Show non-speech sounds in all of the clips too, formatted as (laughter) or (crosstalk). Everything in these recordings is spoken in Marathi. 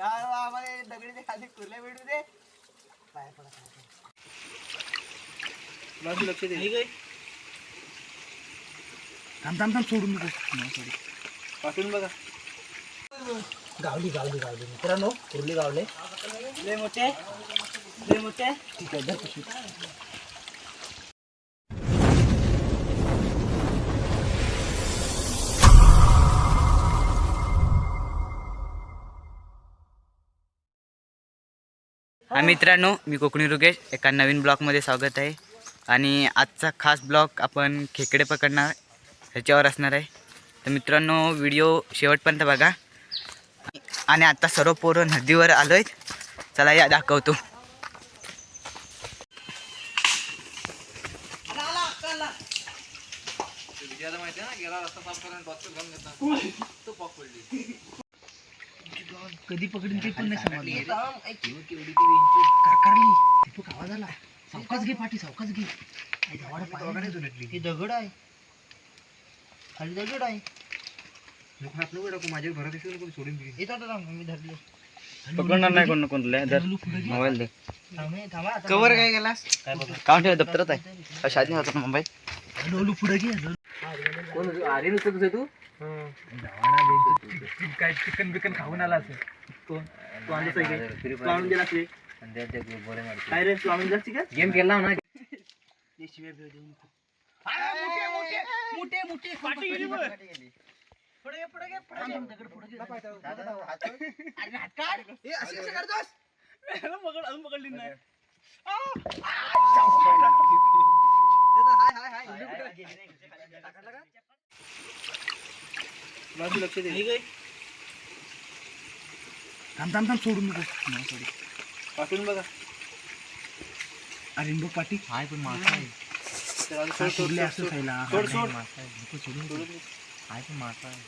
आम्हाला दगडीच्या खाली खुर्ल्या भेटू दे. पाया पडा पाया पडा. लक्ष दे. थांब थांब थांब सोडून नको पाठवून बघा. गावली गावली गावली. मित्रांनो कुर्ली गावले. लय मोठे. लय मोठे. ठीक आहे हा मित्रांनो मी कोकणी रुगेश. एका नवीन ब्लॉगमध्ये स्वागत आहे. आणि आजचा खास ब्लॉग आपण खेकडे पकडणार ह्याच्यावर असणार आहे. तर मित्रांनो व्हिडिओ शेवटपर्यंत बघा. आणि आता सर्व पोरं नदीवर आलो आहेत चला या दाखवतो. कधी पकडून ते पण नाही समजलं. कारकारली दीपक आवाज आला. सावकाच घे पाठी सावकाच घे. आई धावाडं पाय. हे दगड आहे. खाली दगड आहे. माझ्या घरात सोडून दिली येत आता थांब, मी धरले. पकडणार नाही कोण कोणलं. मोबाईल दे. हे. कवर काय केलास? काय ठेवा दप्तरात आहे. शादी होता पुढे घे. कोण तुझं तू? काय चिकन बिकन खाऊन आला असेल तू आणलं आहे तू आणून दिला असेल काय रे तू आणून का गेम केला ना शिव्या बिव्या देऊ नको. मोठे मोठे मोठे. पुढे पुढे पुढे करतोस? हाय, हाय, हाय. टाकलं का? लक्ष दे. थांब थांब थांब सोडून नको. पाठवून बघा. अरे बघ पाठी हाय पण मासा आहे. चला, हा, सोड, सोड, सोडले सोड, असं सोड. खायला सोड, हा, सोड. मासा आहे. नको सोडून दे. सोडून दे. हाय पण मासा आहे.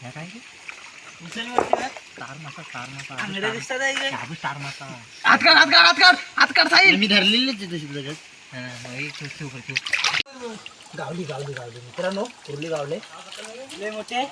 ह्या काय स्टार मासा स्टार मासा. आंगड्या दिसतात आहे काय? हा स्टार मासा हात काढ हात काढ हात काढ हात काढ साहिल. मी धरलेलेच आहे तशी दगड गावली गावली गावली. मित्रांनो कुर्ली गावले. लय मोठे.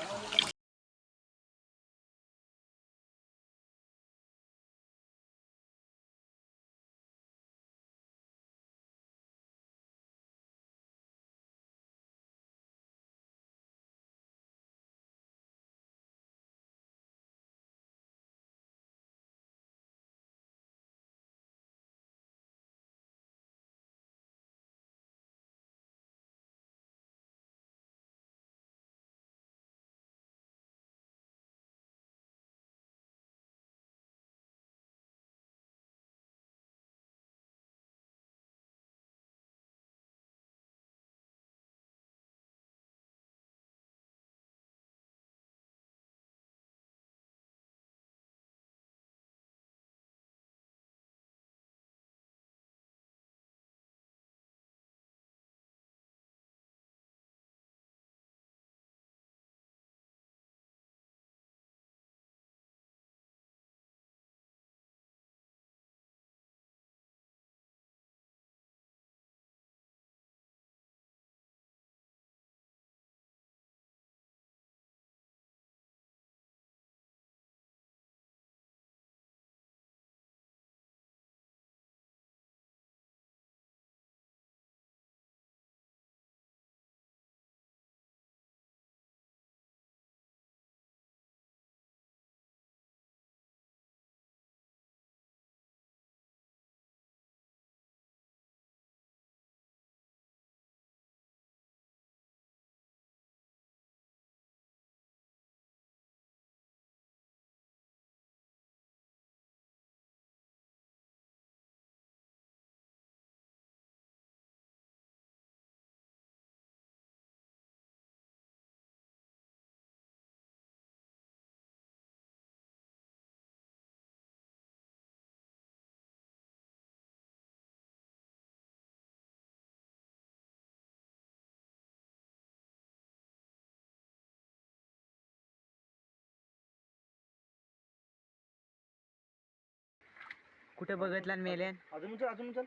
कुठे बघितला मेलेन अजून उचल अजून उचल.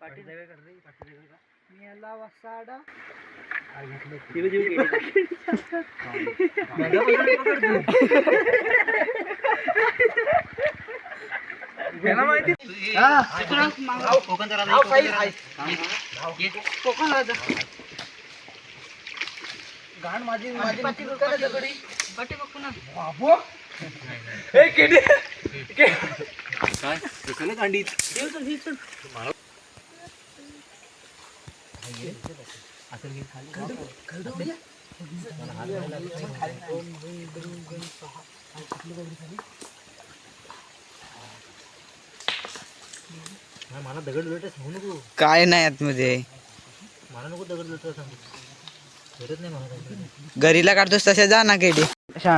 पाठी मेला वसाडा. (laughs) माहिती कोकण घाण माझी माझी पाठी बघू ना बाबो. ए, केडी. काय? दुकानं कांडीत मला दगड लोट सांगू नको काय नाही आतमध्ये मला नको दगड लोट सांगू भेटत नाही मला. घरीला काढतोस तशा जा ना केडी ए,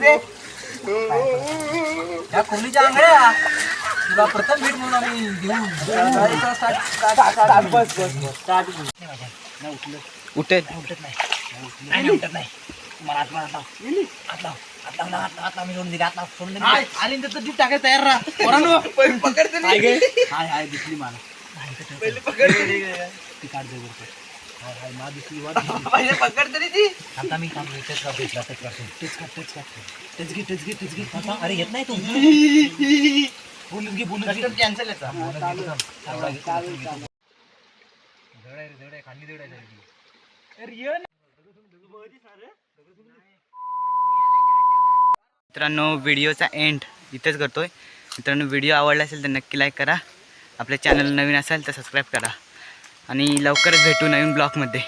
दे. या कोणीच्या आंगड्या तुला प्रथम भेट म्हणून आम्ही देऊ उठेल. नाही. नाही उठत नाही. मला हात मारा हात लाव. हात लाव लाव मी सोडून दिली लाव सोडून दिली आली तर जीप टाकाय तयार राहा. पोरांनो. पकडते हाय हाय दिसली मला. पहिले पकड ती काढ दे बरं हाय हाय मा दिसली वा पहिले पकड तरी ती. आता मी काम टच टच कर टच कर टच कर टच घे टच घे टच घे. आता अरे येत नाही तू. बोलून घे बोलून घे. कॅन्सल येता खाली दगड आहे मित्रांनो व्हिडिओचा एंड इथेच करतोय. मित्रांनो व्हिडिओ आवडला असेल तर नक्की लाईक करा. आपल्या चॅनल नवीन असेल तर सबस्क्राईब करा. आणि लवकरच भेटू नवीन ब्लॉगमध्ये